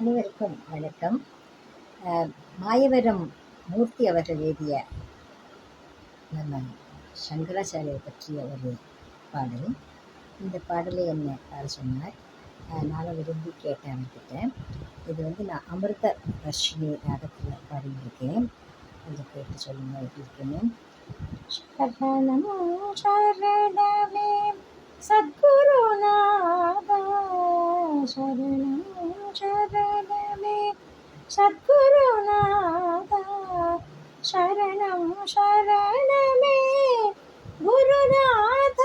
அனைவருக்கும் வணக்கம். மாயவரம் மூர்த்தி அவர்கள் எழுதிய நம்ம சங்கராச்சாரியை பற்றிய ஒரு பாடல். இந்த பாடலை என்ன பாட சொன்னார்? நானும் விரும்பி கேட்டேன் அவர்கிட்ட. இது வந்து நான் அமிர்த ரஷ்மி ராகத்தில் பாடியிருக்கேன். கொஞ்சம் கேட்டு சொல்லுங்கள் எப்படி இருக்குன்னு. சரணமோ சரணமே சத்குருநாதா சரணமோ സദ്ഗുരുനാഥ ശരണം ശരണമേ ഗുരുനാഥ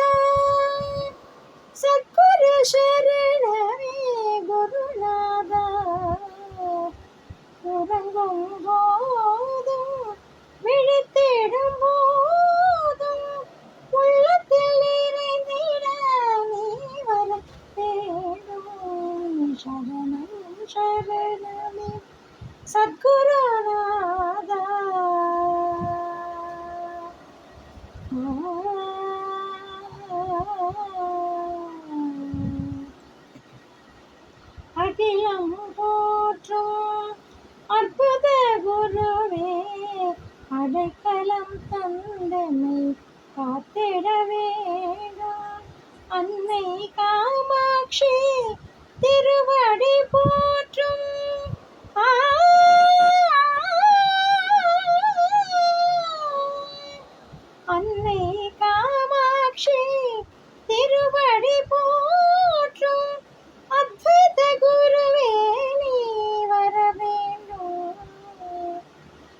സദ്ഗുരു ശരണമേ ഗുരുനാഥ ഉറങ്ങും പോതും വിളിത്തിടും പോതും ഉള്ളത്തിൽ ഇരുന്നിട വരത്തേടും ശരണം ശരണം சத்குருநாதா. அகிலம் போற்றும் அற்புத குருவே அடைக்கலம் தந்தமை காத்திட வேண்டும். அன்னை காமாட்சி திருவடி காமாட்சி திருவடி போற்றும் அத்வைத குருவே நீ வர வேண்டும்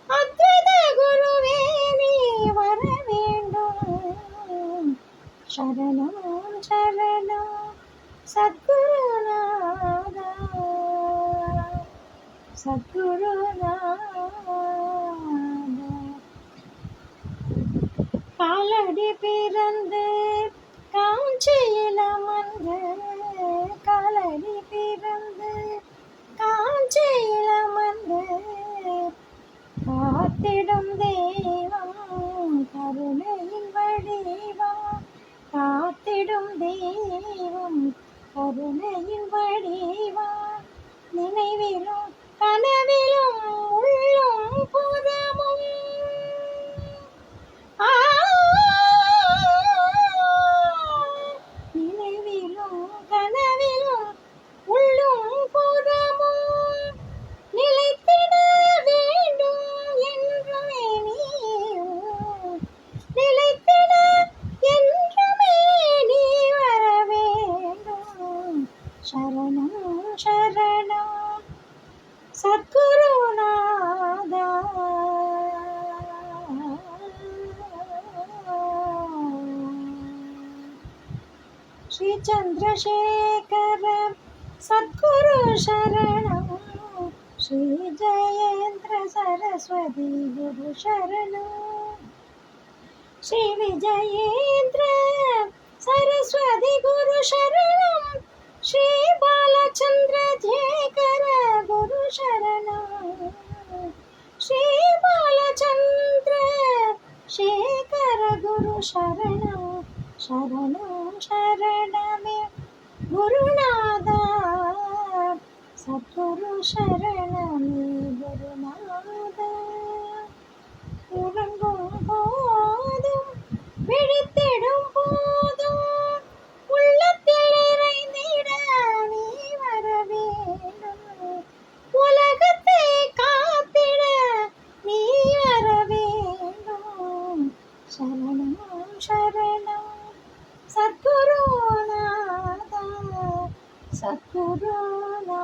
அத்வைத குருவே நீ வர வேண்டும் சரணம் சரணம் சத்குருநாதா சத்குருநாதா காலடி பிறந்து காஞ்சியில் அமர்ந்து காலடி பிறந்து காஞ்சியில் அமர்ந்து காத்திடும் தெய்வம் கருணையின் வடிவம். காத்திடும் தெய்வம் கருணையின் வடிவம். நினைவிலும் கனவிலும் சத்குருநாதா. ஸ்ரீ சந்திரசேகர சத்குரு சரணம் ஸ்ரீ ஜெயேந்திர சரஸ்வதி குரு சரணம் ஸ்ரீ விஜயேந்திர சரஸ்வதி குரு சரணம் ஸ்ரீ குரு சரணம் ஸ்ரீ பாலச்சந்திர சேகர குரு சரணம் சரணம் சத்குருநாதா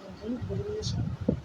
நன்றி குருவே சரணம்